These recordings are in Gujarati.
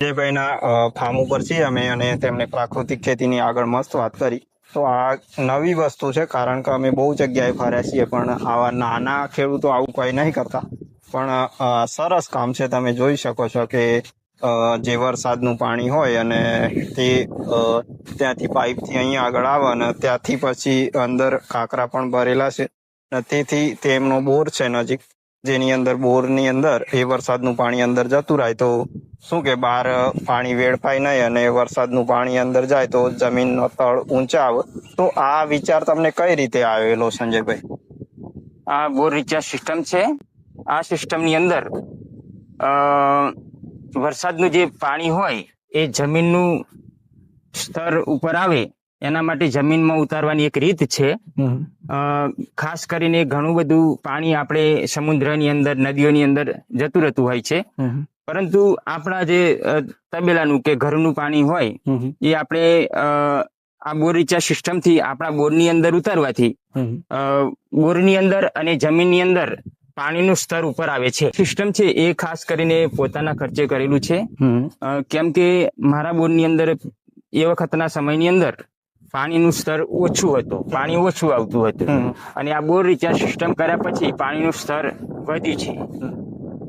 વિજયભાઈના ફાર્મ ઉપર છીએ અમે અને તેમણે પ્રાકૃતિક ખેતીની આગળ મસ્ત વાત કરી. તો આ નવી વસ્તુ છે, કારણ કે અમે બહુ જગ્યાએ ફર્યા છીએ, પણ આવા નાના ખેડૂતો આવું કંઈ નહીં કરતા. પણ સરસ કામ છે, તમે જોઈ શકો છો કે જે વરસાદનું પાણી હોય અને તે ત્યાંથી પાઇપથી અહીંયા આગળ આવે અને ત્યાંથી પછી અંદર કાંકરા પણ ભરેલા છે. અને તેથી તેમનો બોર છે નજીક, જેની અંદર, બોરની અંદર એ વરસાદનું પાણી અંદર જતું રહે તો શું કે બહાર પાણી વેડફાય નહીં અને વરસાદનું પાણી અંદર જાય તો જમીનનો તળ ઊંચા આવે તો આ વિચાર તમને કઈ રીતે આવેલો સંજયભાઈ? આ બોર રિચાર્જ સિસ્ટમ છે. આ સિસ્ટમની અંદર અ, વરસાદનું જે પાણી હોય એ જમીનનું સ્તર ઉપર આવે એના માટે જમીનમાં ઉતારવાની એક રીત છે. અ, ખાસ કરીને ઘણું બધું પાણી આપણે સમુદ્રની અંદર નદીઓની અંદર જતું રહેતું હોય છે. પરંતુ આપણા જે તબેલાનું કે ઘરનું પાણી હોય એ આપણે આ બોર રિચાર્જ સિસ્ટમથી આપણા બોરની અંદર ઉતારવાથી બોરની અંદર અને જમીનની અંદર પાણીનું સ્તર ઉપર આવે છે. સિસ્ટમ છે એ ખાસ કરીને પોતાના ખર્ચે કરેલું છે. કેમ કે મારા બોરની અંદર એ વખતના સમયની અંદર પાણીનું સ્તર ઓછું હતું પાણી ઓછું આવતું હતું. અને આ બોર રિચાર્જ સિસ્ટમ કર્યા પછી પાણીનું સ્તર વધ્યું છે.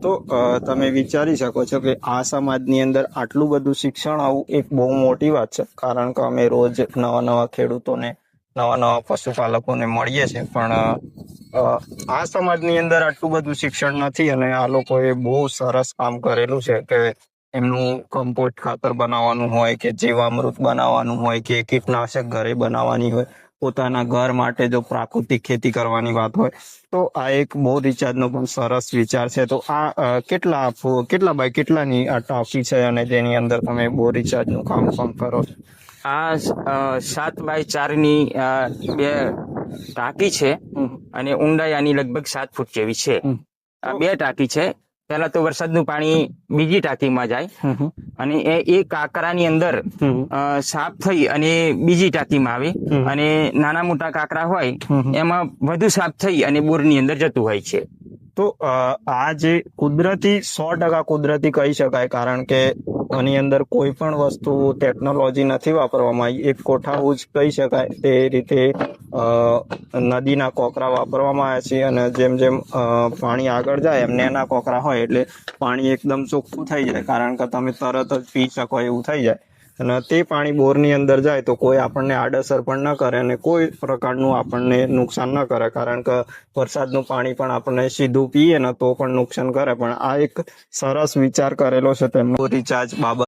તો તમે વિચારી શકો છો કે આ સમાજની અંદર આટલું બધું શિક્ષણ આવું એક બહુ મોટી વાત છે. કારણ કે અમે રોજ નવા નવા ખેડૂતોને, નવા નવા પશુપાલકોને મળીએ છીએ. પણ આ સમાજની અંદર આટલું બધું શિક્ષણ નથી અને આ લોકોએ બહુ સરસ કામ કરેલું છે કે એમનું કમ્પોસ્ટ ખાતર બનાવવાનું હોય કે જીવામૃત બનાવવાનું હોય કે કીટનાશક ઘરે બનાવવાની હોય. પોતાના ઘર માટે જો પ્રાકૃતિક ખેતી કરવાની વાત હોય તો આ એક બહુ રિચાર્જનો પણ સરસ વિચાર છે. તો આ કેટલા કેટલા બાય કેટલાની આ ટાંકી છે અને તેની અંદર તમે બહુ રિચાર્જનું કામ કામ કરો છો? આ સાત બાય ચારની બે ટાંકી છે અને ઊંડાઈ આની લગભગ સાત ફૂટ જેવી છે. આ બે ટાંકી છે. પહેલા તો વરસાદનું પાણી બીજી ટાંકીમાં જાય અને એ એ કાંકરાની અંદર સાફ થઈ અને બીજી ટાંકીમાં આવે અને નાના મોટા કાંકરા હોય એમાં વધુ સાફ થઈ અને બોરની અંદર જતું હોય છે. તો આ જે કુદરતી સો ટકા કુદરતી કહી શકાય કારણ કે આની અંદર કોઈ પણ વસ્તુ ટેકનોલોજી નથી વાપરવામાં આવી. એક કોઠાવું જ કહી શકાય તે રીતે નદીના કોકરા વાપરવામાં આવ્યા છે અને જેમ જેમ પાણી આગળ જાય એમ નેના કોકરા હોય એટલે પાણી એકદમ ચોખ્ખું થઈ જાય. કારણ કે તમે તરત જ પી શકો એવું થઈ જાય. અને તે પાણી બોરની અંદર જાય તો કોઈ આપણને આડઅસર પણ ન કરે અને કોઈ પ્રકારનું આપણને નુકસાન ન કરે. કારણ કે વરસાદનું પાણી પણ આપણને સીધું પીએ ને તો પણ નુકસાન કરે. પણ આ એક સરસ વિચાર કરેલો છે તેમનો. રિચાર્જ બાબત